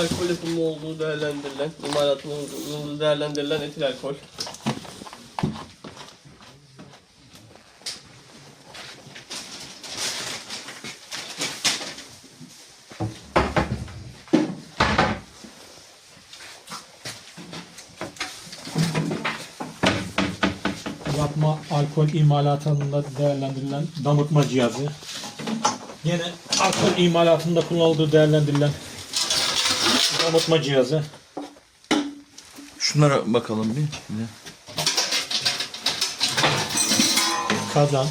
alkol yapımı olduğu değerlendirilen, imalatının olduğu değerlendirilen etil alkol. Yapma alkol imalatında değerlendirilen damıtma cihazı. Yine alkol imalatında kullanıldığı değerlendirilen damıtma cihazı. Şunlara bakalım bir. de. Kazan.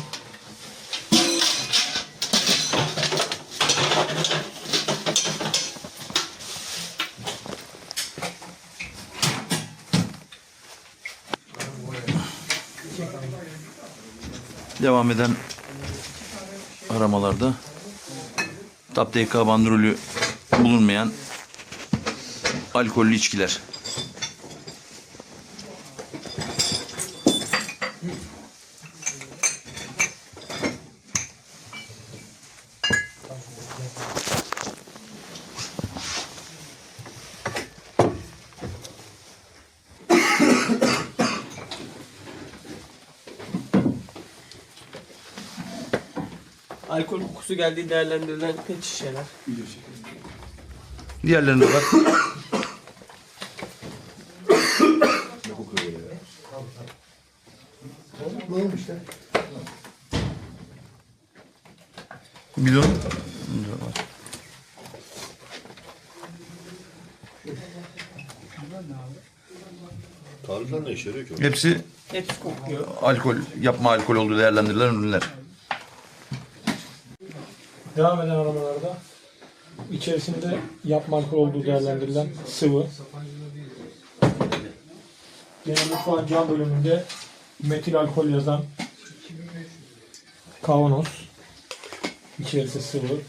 Devam eden aramalarda TAP TK bandrolü bulunmayan alkollü içkiler. Alkol kokusu geldiği değerlendirilen pet şişeler. Diğerlerine bak. Bidon. Tarifler ne işe yarıyor ki? Hepsi Hepsi kokuyor. alkol, yapma alkol olduğu değerlendirilen ürünler. Devam eden aramalarda içerisinde yapma alkol olduğu değerlendirilen sıvı. Yine mutfağın cam bölümünde metil alkol yazan kavanoz. İçerisi sıvı.